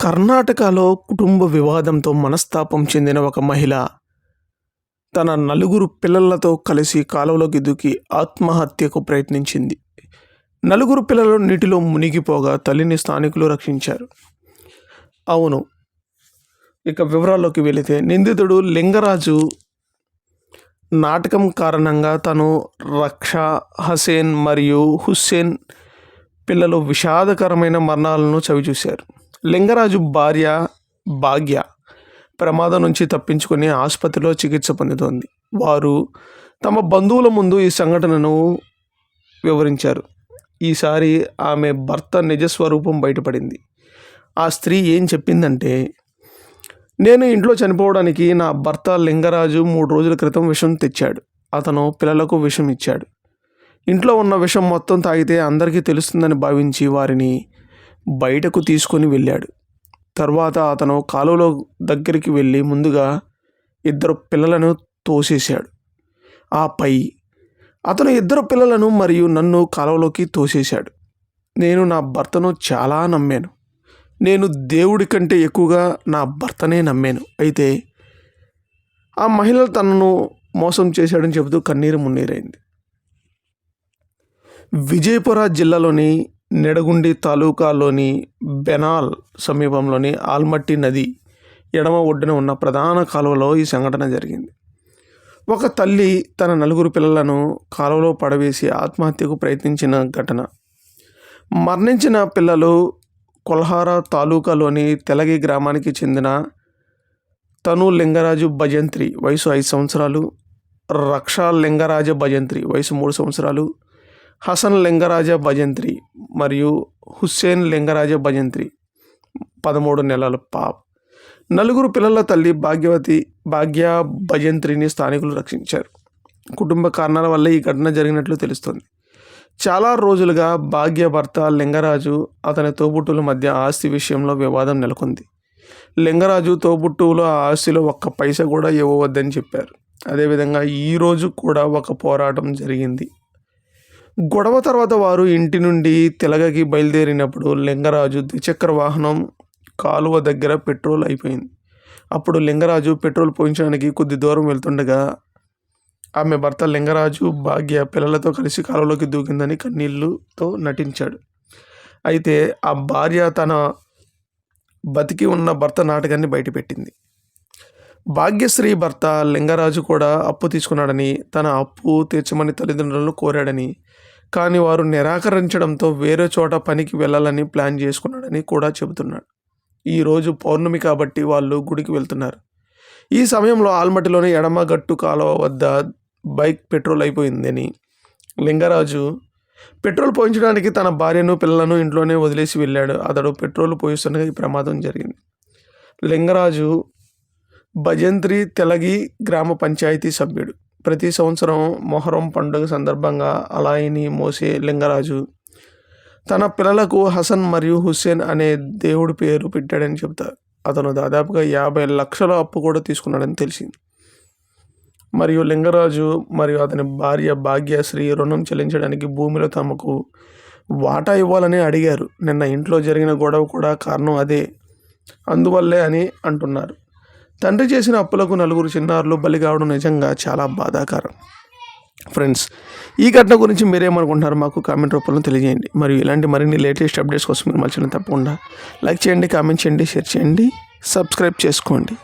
కర్ణాటకలో కుటుంబ వివాదంతో మనస్తాపం చెందిన ఒక మహిళ తన నలుగురు పిల్లలతో కలిసి కాలువలోకి దూకి ఆత్మహత్యకు ప్రయత్నించింది. నలుగురు పిల్లలు నీటిలో మునిగిపోగా తల్లిని స్థానికులు రక్షించారు. అవును ఇక వివరాల్లోకి వెళితే నిందితుడు లింగరాజు నాటకం కారణంగా తను రక్ష హసేన్ మరియు హుస్సేన్ పిల్లలు విషాదకరమైన మరణాలను చవిచూశారు. లింగరాజు భార్య భాగ్య ప్రమాదం నుంచి తప్పించుకుని ఆసుపత్రిలో చికిత్స పొందుతోంది. వారు తమ బంధువుల ముందు ఈ సంఘటనను వివరించారు. ఈసారి ఆమె భర్త నిజస్వరూపం బయటపడింది. ఆ స్త్రీ ఏం చెప్పిందంటే నేను ఇంట్లో చనిపోవడానికి నా భర్త లింగరాజు మూడు రోజుల క్రితం విషం తెచ్చాడు. అతను పిల్లలకు విషం ఇచ్చాడు. ఇంట్లో ఉన్న విషం మొత్తం తాగితే అందరికీ తెలుస్తుందని భావించి వారిని బయటకు తీసుకొని వెళ్ళాడు. తర్వాత అతను కాలువలో దగ్గరికి వెళ్ళి ముందుగా ఇద్దరు పిల్లలను తోసేశాడు. ఆపై అతను ఇద్దరు పిల్లలను మరియు నన్ను కాలువలోకి తోసేశాడు. నేను నా భర్తను చాలా నమ్మాను. నేను దేవుడి కంటే ఎక్కువగా నా భర్తనే నమ్మాను. అయితే ఆ మహిళ తనను మోసం చేశాడని చెబుతూ కన్నీరు మున్నీరైంది. విజయపుర జిల్లాలోని నెడగుండి తాలూకాలోని బెనాల్ సమీపంలోని ఆల్మట్టి నది ఎడమ ఒడ్డున ఉన్న ప్రధాన కాలువలో ఈ సంఘటన జరిగింది. ఒక తల్లి తన నలుగురు పిల్లలను కాలువలో పడవేసి ఆత్మహత్యకు ప్రయత్నించిన ఘటన. మరణించిన పిల్లలు కొల్హార తాలూకాలోని తెలగి గ్రామానికి చెందిన తను లింగరాజు భజంత్రి వయసు ఐదు సంవత్సరాలు రక్షా లింగరాజ భజంత్రి వయసు మూడు సంవత్సరాలు హసన్ లింగరాజ భజంత్రి మరియు హుస్సేన్ లింగరాజ భజంత్రి. పదమూడు నెలల పాప్. నలుగురు పిల్లల తల్లి భాగ్యవతి భాగ్య భజంత్రిని స్థానికులు రక్షించారు. కుటుంబ కారణాల వల్ల ఈ ఘటన జరిగినట్లు తెలుస్తుంది. చాలా రోజులుగా భాగ్య భర్త లింగరాజు అతని తోబుట్టుల మధ్య ఆస్తి విషయంలో వివాదం నెలకొంది. లింగరాజు తోబుట్టువులో ఆ ఆస్తిలో ఒక్క పైస కూడా ఇవ్వవద్దని చెప్పారు. అదేవిధంగా ఈరోజు కూడా ఒక పోరాటం జరిగింది. గొడవ తర్వాత వారు ఇంటి నుండి తెలగకి బయలుదేరినప్పుడు లింగరాజు ద్విచక్ర వాహనం కాలువ దగ్గర పెట్రోల్ అయిపోయింది. అప్పుడు లింగరాజు పెట్రోల్ పోయించడానికి కొద్ది దూరం వెళ్తుండగా ఆమె భర్త లింగరాజు భాగ్య పిల్లలతో కలిసి కాలువలోకి దూకిందని కన్నీళ్ళుతో నటించాడు. అయితే ఆ భార్య తన బతికి ఉన్న భర్త నాటకాన్ని బయటపెట్టింది. భాగ్యశ్రీ భర్త లింగరాజు కూడా అప్పు తీసుకున్నాడని తన అప్పు తీర్చమని తల్లిదండ్రులను కోరాడని కానీ వారు నిరాకరించడంతో వేరే చోట పనికి వెళ్ళాలని ప్లాన్ చేసుకున్నాడని కూడా చెబుతున్నాడు. ఈరోజు పౌర్ణమి కాబట్టి వాళ్ళు గుడికి వెళ్తున్నారు. ఈ సమయంలో ఆల్మటిలోని ఎడమగట్టు కాలువ వద్ద బైక్ పెట్రోల్ అయిపోయిందని లింగరాజు పెట్రోల్ పోయించడానికి తన భార్యను పిల్లలను ఇంట్లోనే వదిలేసి వెళ్ళాడు. అతడు పెట్రోల్ పోయిస్తుండగా ఈ ప్రమాదం జరిగింది. లింగరాజు భజంత్రి తెలగి గ్రామ పంచాయతీ సభ్యుడు. ప్రతి సంవత్సరం మొహరం పండుగ సందర్భంగా అలాయిని మోసే లింగరాజు. తన పిల్లలకు హసన్ మరియు హుస్సేన్ అనే దేవుడి పేరు పెట్టాడని చెబుతారు అతను దాదాపుగా యాభై లక్షల అప్పు కూడా తీసుకున్నాడని తెలిసింది. మరియు లింగరాజు మరియు అతని భార్య భాగ్యశ్రీ రుణం చెల్లించడానికి భూమిలో తమకు వాటా ఇవ్వాలని అడిగారు. నిన్న ఇంట్లో జరిగిన గొడవ కూడా కారణం అదే. అందువల్లే అని అంటున్నారు. తండ్రి చేసిన అప్పులకు నలుగురు చిన్నారులు బలి కావడం నిజంగా చాలా బాధాకరం. ఫ్రెండ్స్ ఈ ఘటన గురించి మీరేమనుకుంటున్నారు మాకు కామెంట్ రూపంలో తెలియజేయండి. మరియు ఇలాంటి మరిన్ని లేటెస్ట్ అప్డేట్స్ కోసం మీరు మర్చిపోయిన తప్పకుండా లైక్ చేయండి కామెంట్ చేయండి షేర్ చేయండి సబ్స్క్రైబ్ చేసుకోండి.